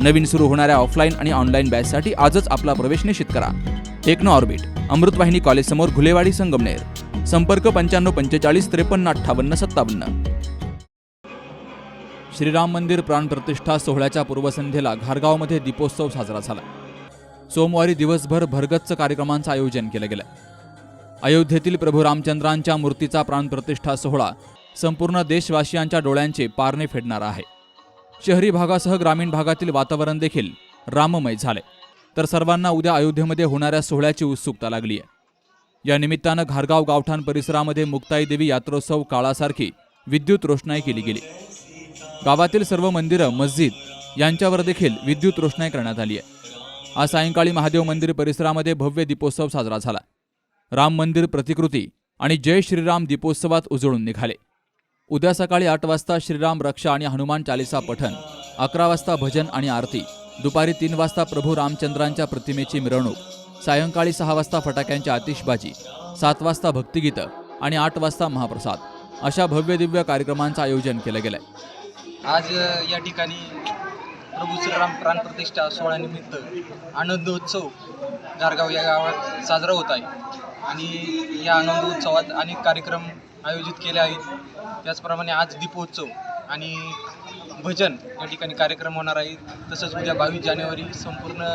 नवीन सुरू होणाऱ्या ऑफलाईन आणि ऑनलाईन बॅचसाठी आजच आपला प्रवेश निश्चित करा. टेक्नो ऑर्बिट अमृतवाहिनी कॉलेजसमोर घुलेवाडी संगमनेर. संपर्क पंच्याण्णव पंचेचाळीस त्रेपन्न अठ्ठावन्न सत्तावन्न. श्रीराम मंदिर प्राणप्रतिष्ठा सोहळ्याच्या पूर्वसंध्येला घारगावमध्ये दीपोत्सव साजरा झाला. सोमवारी दिवसभर भरगच्च कार्यक्रमांचं आयोजन केलं गेलं. अयोध्येतील प्रभू रामचंद्रांच्या मूर्तीचा प्राणप्रतिष्ठा सोहळा संपूर्ण देशवासियांच्या डोळ्यांचे पारणे फेडणारा आहे. शहरी भागासह ग्रामीण भागातील वातावरण देखील राममय झाले तर सर्वांना उद्या अयोध्येमध्ये होणाऱ्या सोहळ्याची उत्सुकता लागली आहे. या निमित्तानं घारगाव गावठाण परिसरामध्ये मुक्ताई देवी यात्रोत्सव काळासारखी विद्युत रोषणाई केली गेली. गावातील सर्व मंदिरं मस्जिद यांच्यावर देखील विद्युत रोषणाई करण्यात आली आहे. आज सायंकाळी महादेव मंदिर परिसरामध्ये भव्य दीपोत्सव साजरा झाला. राम मंदिर प्रतिकृती आणि जय श्रीराम दीपोत्सवात उजळून निघाले. उद्या सकाळी आठ वाजता श्रीराम रक्षा आणि हनुमान चालिसा पठन अकरा वाजता भजन आणि आरती दुपारी तीन वाजता प्रभू रामचंद्रांच्या प्रतिमेची मिरवणूक सायंकाळी सहा वाजता फटाक्यांची आतिषबाजी सात वाजता भक्तिगीतं आणि आठ वाजता महाप्रसाद. अशा भव्य दिव्य कार्यक्रमांचं आयोजन केलं गेलंय. आज या ठिकाणी प्रभू श्रीराम प्राणप्रतिष्ठा सोहळ्यानिमित्त आनंदोत्सव गारगाव या गावात साजरा होत आहे. आणि या आनंद उत्सवात अनेक कार्यक्रम आयोजित केले आहेत. त्याचप्रमाणे आज दीपोत्सव आणि भजन या ठिकाणी कार्यक्रम होणार आहेत तसंच उद्या बावीस जानेवारी संपूर्ण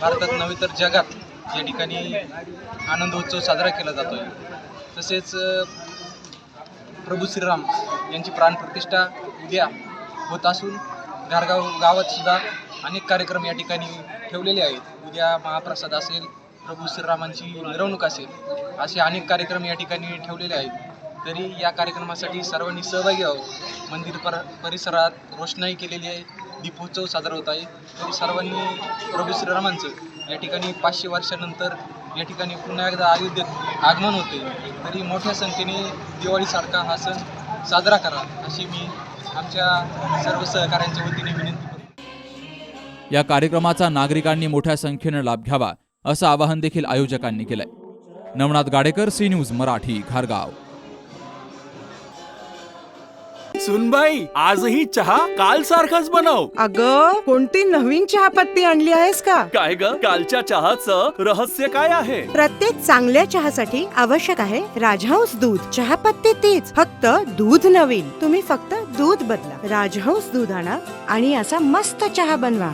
भारतात नव्हे तर जगात या ठिकाणी आनंदोत्सव साजरा केला जातो आहे तसेच प्रभू श्रीराम यांची प्राणप्रतिष्ठा उद्या होत असून गारगाव गावातसुद्धा अनेक कार्यक्रम या ठिकाणी ठेवलेले आहेत. उद्या महाप्रसाद असेल प्रभू श्रीरामांची मिरवणूक असेल असे अनेक कार्यक्रम या ठिकाणी ठेवलेले आहेत. तरी या कार्यक्रमासाठी सर्वांनी सहभागी व्हावं. मंदिर पर परिसरात रोषणाई केलेली आहे. दीपोत्सव साजरा होत आहे. तरी सर्वांनी प्रभू श्रीरामांचं या ठिकाणी पाचशे वर्षानंतर या ठिकाणी पुन्हा एकदा अयोध्येत आगमन होते. तरी मोठ्या संख्येने दिवाळीसारखा हा सण साजरा करा अशी मी आमच्या सर्व सहकाऱ्यांच्या वतीने विनंती करतो. या कार्यक्रमाचा नागरिकांनी मोठ्या संख्येनं लाभ घ्यावा. असं आवाहन देखील आयोजकांनी केलंय. नवनाथ गाडेकर सी न्यूज मराठी घारगाव सुनबाई आजही चहा काल सारखाच बनव. अग कोणती नवीन चहापत्ती आणली आहेस का? काय ग कालच्या चहाचं रहस्य काय आहे? प्रत्येक चांगल्या चहासाठी आवश्यक आहे राजहंस दूध. चहापत्ती तीच फक्त दूध नवीन. तुम्ही फक्त दूध बदला. राजहंस दूध आणा आणि असा मस्त चहा बनवा.